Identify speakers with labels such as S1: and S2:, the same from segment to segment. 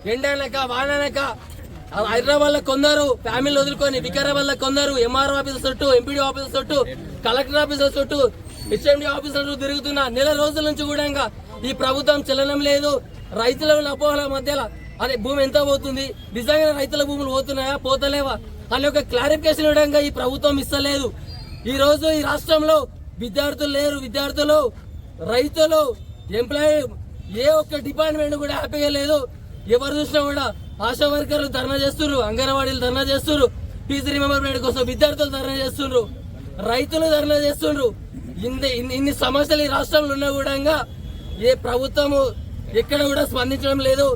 S1: రైతులు ఎండనక వాననక హైదరాబాద్లో కొందరు ఫ్యామిలీ వదులుకొని వికారాబాద్లో కొందరు ఎంఆర్ఓ ఆఫీసర్ చుట్టూ ఎంపీడీ ఆఫీసర్ చుట్టూ కలెక్టర్ ఆఫీసర్ చుట్టూ హెచ్ఎండి ఆఫీసర్ చుట్టూ తిరుగుతున్న నెల రోజుల నుంచి కూడా ఇంకా ఈ ప్రభుత్వం చలనం లేదు. రైతుల అపోహల మధ్యలో అదే భూమి ఎంత పోతుంది? నిజంగా రైతుల భూములు పోతున్నాయా? పోతలేవా? అని ఒక క్లారిఫికేషన్ ఇవ్వడంగా ఈ ప్రభుత్వం ఇస్తలేదు. ఈ రోజు ఈ రాష్ట్రంలో విద్యార్థులు లేరు విద్యార్థులు రైతులు ఎంప్లాయీ ఏ ఒక్క డిపార్ట్మెంట్ కూడా హ్యాపీగా లేదు. ఎవరు చూసినా కూడా ఆశా వర్కర్లు ధర్నా చేస్తున్నారు అంగన్వాడీలు ధర్నా చేస్తున్నారు ఫీజు రిమెంబర్మెంట్ కోసం విద్యార్థులు ధర్నా చేస్తున్నారు రైతులు ధర్నా చేస్తుండ్రు ఇన్ని ఇన్ని- సమస్యలు ఈ రాష్ట్రంలో ఉన్నా కూడా ఏ ప్రభుత్వము ఎక్కడ కూడా స్పందించడం లేదు.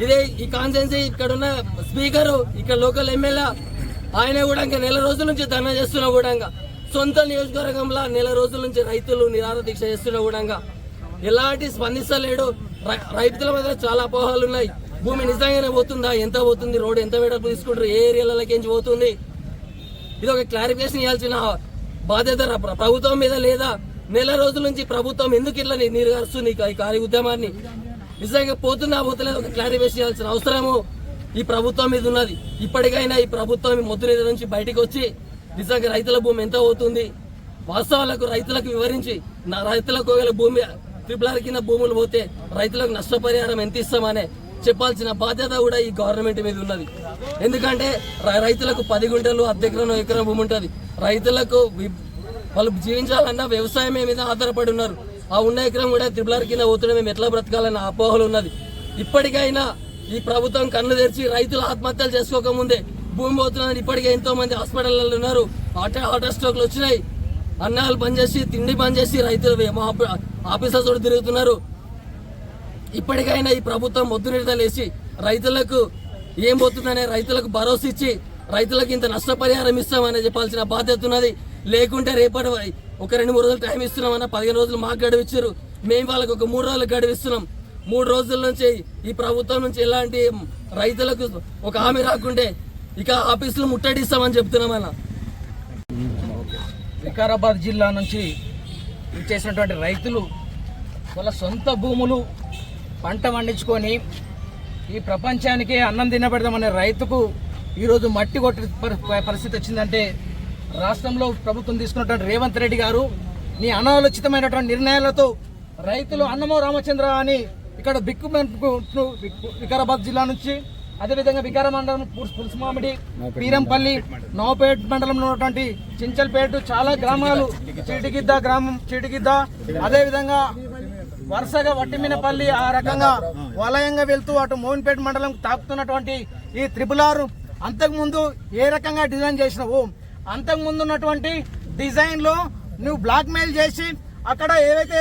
S1: ఇదే ఈ కాన్సెన్సీ ఇక్కడ ఉన్న స్పీకర్ ఇక్కడ లోకల్ ఎమ్మెల్యే ఆయన కూడా ఇంకా నెల రోజుల నుంచి ధర్నా చేస్తున్నా కూడా సొంత నియోజకవర్గంలో నెల రోజుల నుంచి రైతులు నిరాహార దీక్ష చేస్తున్నా కూడా ఎలాంటి స్పందిస్తలేడు. రైతుల మీద చాలా అపోహలు ఉన్నాయి. భూమి నిజంగానే పోతుందా? ఎంత పోతుంది? రోడ్డు ఎంత వెడల్పు తీసుకుంటారు? ఏ ఏరియాలకి పోతుంది? ఇది ఒక క్లారిఫికేషన్ ఇవ్వాల్సిన బాధ్యత ప్రభుత్వం మీద లేదా నెల రోజుల నుంచి ప్రభుత్వం ఎందుకు ఇట్లా నీరుగారుస్తుంది నీరు ఈ కార్య ఉద్యమాన్ని? నిజంగా పోతుందా? పోతలేదు? ఒక క్లారిఫికేషన్ ఇవ్వాల్సిన అవసరము ఈ ప్రభుత్వం మీద ఉన్నది. ఇప్పటికైనా ఈ ప్రభుత్వం ఈ మొద్దు నుంచి బయటకు వచ్చి నిజంగా రైతుల భూమి ఎంత అవుతుంది వాస్తవాలకు రైతులకు వివరించి నా రైతులకు భూమి ట్రిపుల్ కింద భూములు పోతే రైతులకు నష్టపరిహారం ఎంత ఇస్తామనే చెప్పాల్సిన బాధ్యత కూడా ఈ గవర్నమెంట్ మీద ఉన్నది. ఎందుకంటే రైతులకు పది గుంటలు అర్ధెకరం ఎకరం ఎకరం భూమి ఉంటుంది. రైతులకు వాళ్ళు జీవించాలన్నా వ్యవసాయం మీద ఆధారపడి ఉన్నారు. ఆ ఉన్న ఎకరం కూడా త్రిపులార్ కింద పోతుండే మేము ఎట్లా బ్రతకాలన్న అపోహలు ఉన్నది. ఇప్పటికైనా ఈ ప్రభుత్వం కన్ను తెరిచి రైతులు ఆత్మహత్యలు చేసుకోకముందే భూమి పోతున్నది ఇప్పటికే ఎంతో మంది హాస్పిటల్లో ఉన్నారు. హార్ట్ హార్ట్ స్ట్రోక్లు వచ్చినాయి. అన్నాలు పనిచేసి తిండి పనిచేసి రైతులు ఆఫీసర్స్ కూడా తిరుగుతున్నారు. ఇప్పటికైనా ఈ ప్రభుత్వం మొద్దు నిర్దలేసి రైతులకు ఏం పోతుందనే రైతులకు భరోసా ఇచ్చి రైతులకు ఇంత నష్టపరిహారం ఇస్తామని చెప్పాల్సిన బాధ్యత ఉన్నది. లేకుంటే రేపటి ఒక రెండు మూడు రోజులు టైం ఇస్తున్నామన్న పదిహేను రోజులు మాకు గడువిచ్చారు మేము వాళ్ళకి ఒక మూడు రోజులు గడువు ఇస్తున్నాం. మూడు రోజుల నుంచి ఈ ప్రభుత్వం నుంచి ఎలాంటి రైతులకు ఒక హామీ రాకుంటే ఇక ఆఫీసులు ముట్టడిస్తామని చెప్తున్నామన్న.
S2: వికారాబాద్ జిల్లా నుంచి ఇచ్చేసినటువంటి రైతులు వాళ్ళ సొంత భూములు పంట పండించుకొని ఈ ప్రపంచానికి అన్నం తినబెడదామనే రైతుకు ఈరోజు మట్టి కొట్టి పరిస్థితి వచ్చిందంటే రాష్ట్రంలో ప్రభుత్వం తీసుకున్నటువంటి రేవంత్ రెడ్డి గారు నీ అనాలోచితమైనటువంటి నిర్ణయాలతో రైతులు అన్నమో రామచంద్ర అని ఇక్కడ బిక్కు వికారాబాద్ జిల్లా నుంచి అదేవిధంగా వికార మండలం పులుసు పులుసుమామిడి పీరంపల్లి నవపేట్ మండలంలో ఉన్నటువంటి చించల్పేట చాలా గ్రామాలు. చీటిగిద్ద గ్రామం చీటిగిద్ద. అదేవిధంగా వరుసగా వట్టిమినపల్లి ఆ రకంగా వలయంగా వెళ్తూ అటు మోహన్పేట మండలం తాకుతున్నటువంటి ఈ త్రిపుల్ ఆర్ అంతకుముందు ఏ రకంగా డిజైన్ చేసినావు? అంతకుముందు ఉన్నటువంటి డిజైన్లో నువ్వు బ్లాక్ మెయిల్ చేసి అక్కడ ఏవైతే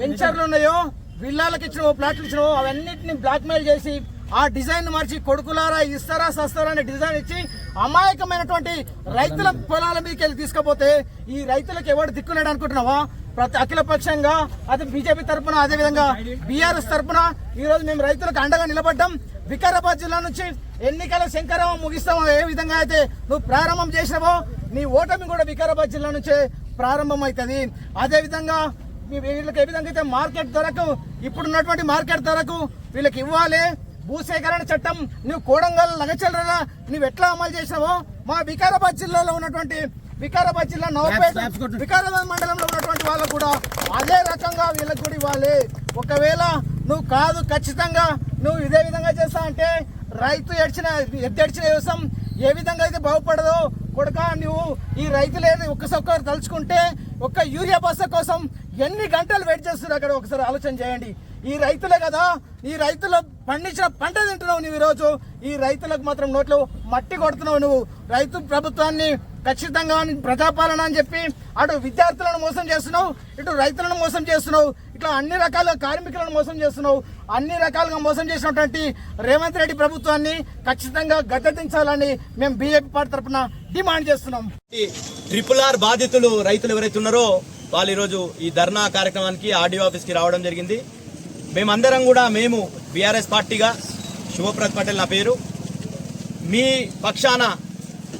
S2: వెంచర్లు ఉన్నాయో విల్లాలకు ఇచ్చినవో ప్లాట్లు ఇచ్చినవో అవన్నిటిని బ్లాక్ మెయిల్ చేసి ఆ డిజైన్ మార్చి కొడుకులారా ఇస్తారా సస్తారా అనే డిజైన్ ఇచ్చి అమాయకమైనటువంటి రైతుల పొలాల మీదకి వెళ్ళి తీసుకపోతే ఈ రైతులకు ఎవడు దిక్కులేడు అనుకుంటున్నావా? ప్రతి అఖిలపక్షంగా అది బీజేపీ తరపున అదేవిధంగా బీఆర్ఎస్ తరఫున ఈ రోజు మేము రైతులకు అండగా నిలబడ్డాం. వికారాబాద్ జిల్లా నుంచి ఎన్నికల శంకరం ముగిస్తామో ఏ విధంగా అయితే నువ్వు ప్రారంభం చేసినావో నీ ఓటమి కూడా వికారాబాద్ జిల్లా నుంచే ప్రారంభం అవుతుంది అదేవిధంగా వీళ్ళకి ఏ విధంగా అయితే మార్కెట్ ధరకు ఇప్పుడున్నటువంటి మార్కెట్ ధరకు వీళ్ళకి ఇవ్వాలి. భూసేకరణ చట్టం నువ్వు కోడంగల్ లగచల్రా నువ్వు ఎట్లా అమలు చేసినావో మా వికారాబాద్ జిల్లాలో ఉన్నటువంటి వికారాబాద్ జిల్లా నవపేట వికారాబాద్ మండలంలో ఉన్నటువంటి వాళ్ళకు కూడా అదే రకంగా వీళ్ళకి కూడా ఇవ్వాలి. ఒకవేళ నువ్వు కాదు ఖచ్చితంగా నువ్వు ఇదే విధంగా చేస్తా అంటే రైతు ఎడిచిన ఎద్దెడిచిన వ్యవసాయం ఏ విధంగా అయితే బాగుపడదో కొడుక నువ్వు ఈ రైతులు ఒక్కసొక్కరు తలుచుకుంటే ఒక్క యూరియా బస్సు కోసం ఎన్ని గంటలు వెయిట్ చేస్తున్నారు అక్కడ? ఒకసారి ఆలోచన చేయండి. ఈ రైతులే కదా ఈ రైతులు పండించిన పంట తింటున్నావు నువ్వు ఈరోజు. ఈ రైతులకు మాత్రం నోట్లో మట్టి కొడుతున్నావు నువ్వు. రైతు ప్రభుత్వాన్ని ఖచ్చితంగా ప్రజాపాలన అని చెప్పి అటు విద్యార్థులను మోసం చేస్తున్నావు ఇటు రైతులను మోసం చేస్తున్నావు ఇట్లా అన్ని రకాల కార్మికులను మోసం చేస్తున్నావు. అన్ని రకాలుగా మోసం చేసినటువంటి రేవంత్ రెడ్డి ప్రభుత్వాన్ని ఖచ్చితంగా గద్దెదించాలని మేము బీజేపీ పార్టీ తరఫున డిమాండ్ చేస్తున్నాం.
S3: ట్రిపుల్ ఆర్ బాధితులు రైతులు ఎవరైతే ఉన్నారో వాళ్ళు ఈరోజు ఈ ధర్నా కార్యక్రమానికి ఆర్డీఓ ఆఫీస్కి రావడం జరిగింది. మేమందరం కూడా మేము బీఆర్ఎస్ పార్టీగా శివప్రత్ పటేల్ నా పేరు. మీ పక్షాన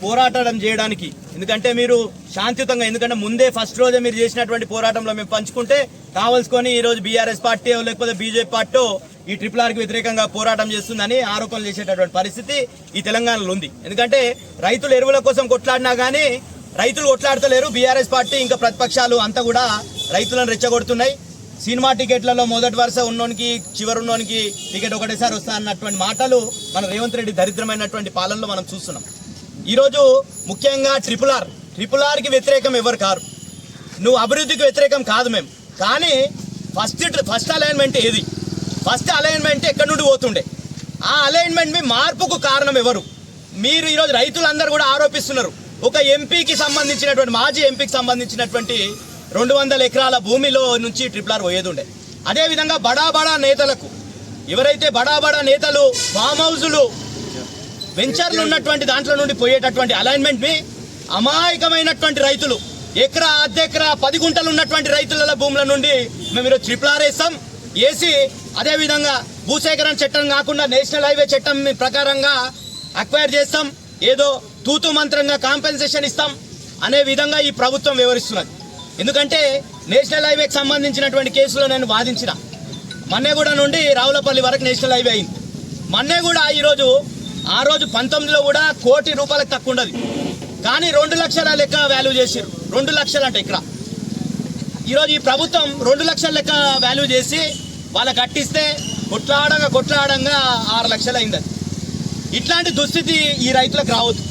S3: పోరాటం చేయడానికి ఎందుకంటే మీరు శాంతియుతంగా ఎందుకంటే ముందే ఫస్ట్ రోజే మీరు చేసినటువంటి పోరాటంలో మేము పంచుకుంటే కావలసుకొని ఈరోజు బీఆర్ఎస్ పార్టీ లేకపోతే బీజేపీ పార్టీ ఈ ట్రిపుల్ ఆర్కి వ్యతిరేకంగా పోరాటం చేస్తుందని ఆరోపణలు చేసేటటువంటి పరిస్థితి ఈ తెలంగాణలో ఉంది. ఎందుకంటే రైతులు ఎరువుల కోసం కొట్లాడినా కానీ రైతులు కొట్లాడతలేరు. బీఆర్ఎస్ పార్టీ ఇంకా ప్రతిపక్షాలు అంతా కూడా రైతులను రెచ్చగొడుతున్నాయి. సినిమా టికెట్లలో మొదటి వరుస ఉన్నోనికి చివరి ఉన్నోనికి టికెట్ ఒకటేసారి వస్తా అన్నటువంటి మాటలు మన రేవంత్ రెడ్డి దరిద్రమైనటువంటి పాలనలో మనం చూస్తున్నాం. ఈరోజు ముఖ్యంగా ట్రిపుల్ ఆర్. ట్రిపుల్ ఆర్కి వ్యతిరేకం ఎవరు కారు? నువ్వు అభివృద్ధికి వ్యతిరేకం కాదు మేము కానీ ఫస్ట్ ఫస్ట్ అలైన్మెంట్ ఏది? ఫస్ట్ అలైన్మెంట్ ఎక్కడి నుండి పోతుండే? ఆ అలైన్మెంట్ మీ మార్పుకు కారణం ఎవరు? మీరు ఈరోజు రైతులందరూ కూడా ఆరోపిస్తున్నారు. ఒక ఎంపీకి సంబంధించినటువంటి మాజీ ఎంపీకి సంబంధించినటువంటి రెండు వందల ఎకరాల భూమిలో నుంచి ట్రిపుల్ ఆర్ పోయేది ఉండే అదేవిధంగా బడా బడా నేతలకు ఎవరైతే బడా బడా నేతలు ఫామ్ హౌజులు వెంచర్లు ఉన్నటువంటి దాంట్లో నుండి పోయేటటువంటి అలైన్మెంట్ మీ అమాయకమైనటువంటి రైతులు ఎకరా అర్ధెకరా పది గుంటలు ఉన్నటువంటి రైతుల భూముల నుండి మేము ఈరోజు ట్రిపుల్ ఆర్ వేస్తాం. వేసి అదేవిధంగా భూసేకరణ చట్టం కాకుండా నేషనల్ హైవే చట్టం ప్రకారంగా అక్వైర్ చేస్తాం. ఏదో తూతు మంత్రంగా కాంపెన్సేషన్ ఇస్తాం అనే విధంగా ఈ ప్రభుత్వం వివరిస్తున్నది ఎందుకంటే నేషనల్ హైవేకి సంబంధించినటువంటి కేసులో నేను వాదించిన. మన్నెగూడ నుండి రావులపల్లి వరకు నేషనల్ హైవే అయింది. మన్నెగూడ ఈరోజు ఆ రోజు పంతొమ్మిదిలో కూడా కోటి రూపాయలకు తక్కువ ఉండదు. కానీ రెండు లక్షల లెక్క వాల్యూ చేసారు రెండు లక్షలు అంటే ఇక్కడ. ఈరోజు ఈ ప్రభుత్వం రెండు లక్షల లెక్క వాల్యూ చేసి వాళ్ళకి కట్టిస్తే కొట్లాడంగా కొట్లాడంగా ఆరు లక్షలు అయింది అది. ఇట్లాంటి దుస్థితి ఈ రైతులకు రావద్దు.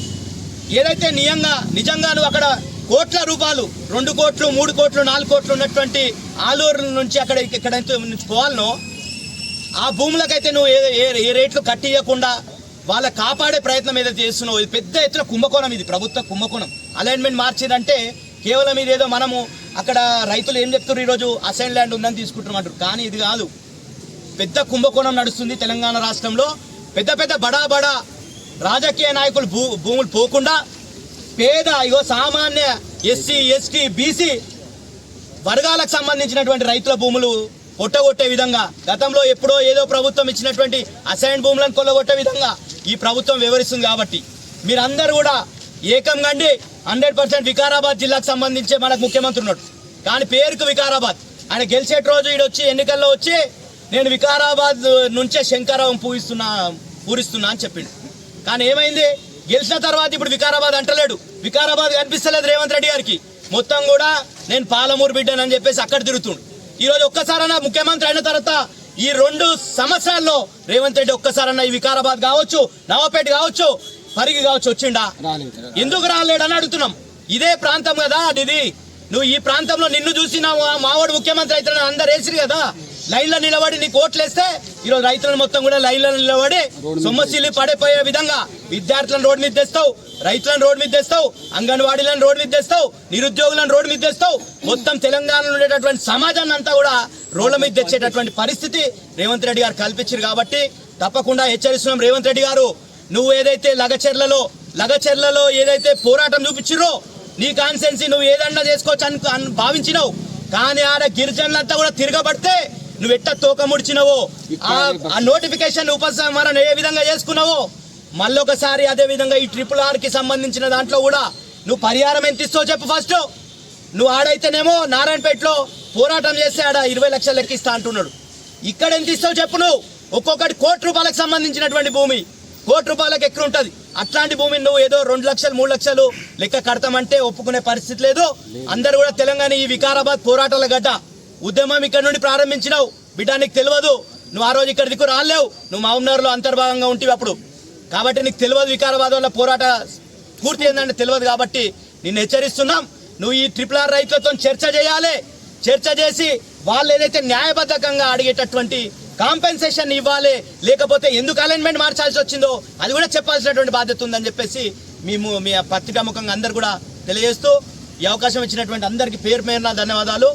S3: ఏదైతే నియంగా నిజంగా అక్కడ కోట్ల రూపాయలు రెండు కోట్లు మూడు కోట్లు నాలుగు కోట్లు ఉన్నటువంటి ఆలూరు నుంచి అక్కడ ఇక్కడ నుంచి పోవాలనో ఆ భూములకైతే నువ్వు ఏ ఏ- రేట్లు కట్టియకుండా వాళ్ళ కాపాడే ప్రయత్నం ఏదైతే చేస్తున్నావు ఇది పెద్ద ఎత్తున కుంభకోణం ఇది ప్రభుత్వ కుంభకోణం. అలైన్మెంట్ మార్చిందంటే కేవలం ఇదేదో మనము అక్కడ రైతులు ఏం చెప్తారు ఈరోజు? అసైన్ ల్యాండ్ ఉందని తీసుకుంటున్నామంటారు కానీ ఇది కాదు. పెద్ద కుంభకోణం నడుస్తుంది తెలంగాణ రాష్ట్రంలో. పెద్ద పెద్ద బడా బడా రాజకీయ నాయకులు భూ భూములు పోకుండా పేద ఇగో సామాన్య ఎస్సీ ఎస్టీ బీసీ వర్గాలకు సంబంధించినటువంటి రైతుల భూములు కొట్టగొట్టే విధంగా గతంలో ఎప్పుడో ఏదో ప్రభుత్వం ఇచ్చినటువంటి అసైన్ భూములను కొల్లగొట్టే విధంగా ఈ ప్రభుత్వం వివరిస్తుంది కాబట్టి మీరందరూ కూడా ఏకం కండి. హండ్రెడ్ పర్సెంట్ వికారాబాద్ జిల్లాకు సంబంధించి మనకు ముఖ్యమంత్రి ఉన్నాడు. కానీ పేరుకు వికారాబాద్. ఆయన గెలిచేట రోజు ఈడొచ్చి ఎన్నికల్లో వచ్చి నేను వికారాబాద్ నుంచే శంకరావం పూజిస్తున్నా పూరిస్తున్నా అని చెప్పిండు. కానీ ఏమైంది? గెలిచిన తర్వాత ఇప్పుడు వికారాబాద్ అంటలేడు. వికారాబాద్ కనిపిస్తలేదు రేవంత్ రెడ్డి గారికి. మొత్తం కూడా నేను పాలమూరు బిడ్డనని చెప్పేసి అక్కడ తిరుగుతుండు. ఈ రోజు ఒక్కసారన్నా ముఖ్యమంత్రి అయిన తర్వాత ఈ రెండు సంవత్సరాల్లో రేవంత్ రెడ్డి ఒక్కసారన్నా ఈ వికారాబాద్ కావచ్చు నవాపేట కావచ్చు పరిగి కావచ్చు వచ్చిండా? ఎందుకు రాలేడని అడుగుతున్నాం. ఇదే ప్రాంతం కదా ఇది. నువ్వు ఈ ప్రాంతంలో నిన్ను చూసి నా మావాడు ముఖ్యమంత్రి అవుతాడని అందరు వేసిరు కదా. లైన్లో నిలబడి నీకు ఓట్లేస్తే ఈరోజు రైతులను మొత్తం కూడా లైన్లో నిలబడి సొమ్మసిల్లి పడిపోయే విధంగా విద్యార్థులను రోడ్డు మీద తెస్తావు రైతులను రోడ్డు మీద తెస్తావు అంగన్వాడీలను రోడ్డు మీద తెస్తావు నిరుద్యోగులను రోడ్డు మీద తెస్తావు. మొత్తం తెలంగాణలో ఉండేటటువంటి సమాజాన్ని అంతా కూడా రోడ్ల మీద తెచ్చేటటువంటి పరిస్థితి రేవంత్ రెడ్డి గారు కల్పించారు కాబట్టి తప్పకుండా హెచ్చరిస్తున్నాం రేవంత్ రెడ్డి గారు. నువ్వు ఏదైతే లగచెర్లలో లగచెర్లలో ఏదైతే పోరాటం చూపించిరో నీ కాన్సెన్సీ నువ్వు ఏదన్నా చేసుకోవచ్చు అని భావించినావు. కానీ ఆడ గిరిజనులంతా కూడా తిరగబడితే నువ్వు ఎట్ట తోక ముడిచినవో? ఆ- నోటిఫికేషన్ ఉపసంహరణ ఏ విధంగా చేసుకున్నావో? మళ్ళొకసారి అదే విధంగా ఈ ట్రిపుల్ ఆర్కి సంబంధించిన దాంట్లో కూడా నువ్వు పరిహారం ఎంత ఇస్తావు చెప్పు ఫస్ట్ నువ్వు ఆడైతేనేమో నారాయణపేటలో పోరాటం చేస్తే ఆడ ఇరవై లక్షలు లెక్కిస్తా అంటున్నాడు. ఇక్కడ ఎంత ఇస్తావు చెప్పు నువ్వు. ఒక్కొక్కటి కోటి రూపాయలకు సంబంధించినటువంటి భూమి. కోటి రూపాయలకు ఎక్కువ ఉంటుంది? అట్లాంటి భూమిని నువ్వు ఏదో రెండు లక్షలు మూడు లక్షలు లెక్క కడతామంటే ఒప్పుకునే పరిస్థితి లేదు. అందరు కూడా తెలంగాణ ఈ వికారాబాద్ పోరాటాల గడ్డ. ఉద్యమం ఇక్కడ నుండి ప్రారంభించినావు. బిడ్డ నీకు తెలియదు నువ్వు ఆ రోజు ఇక్కడ దిక్కు రాలేవు. నువ్వు మహబూబ్నగర్లో అంతర్భాగంగా ఉంటివి అప్పుడు. కాబట్టి నీకు తెలియదు వికారాబాద్ వల్ల పోరాట పూర్తి ఏంటంటే తెలియదు కాబట్టి నిన్ను హెచ్చరిస్తున్నాం. నువ్వు ఈ ట్రిపుల్ ఆర్ రైతులతో చర్చ చేయాలి. చర్చ చేసి వాళ్ళు ఏదైతే న్యాయబద్ధకంగా అడిగేటటువంటి కాంపెన్సేషన్ ఇవ్వాలి లేకపోతే ఎందుకు అలైన్మెంట్ మార్చాల్సి వచ్చిందో అది కూడా చెప్పాల్సినటువంటి బాధ్యత ఉందని చెప్పేసి మేము మీ పత్రికా ముఖంగా అందరు కూడా తెలియజేస్తూ ఈ అవకాశం ఇచ్చినటువంటి అందరికీ పేరు పేరున ధన్యవాదాలు.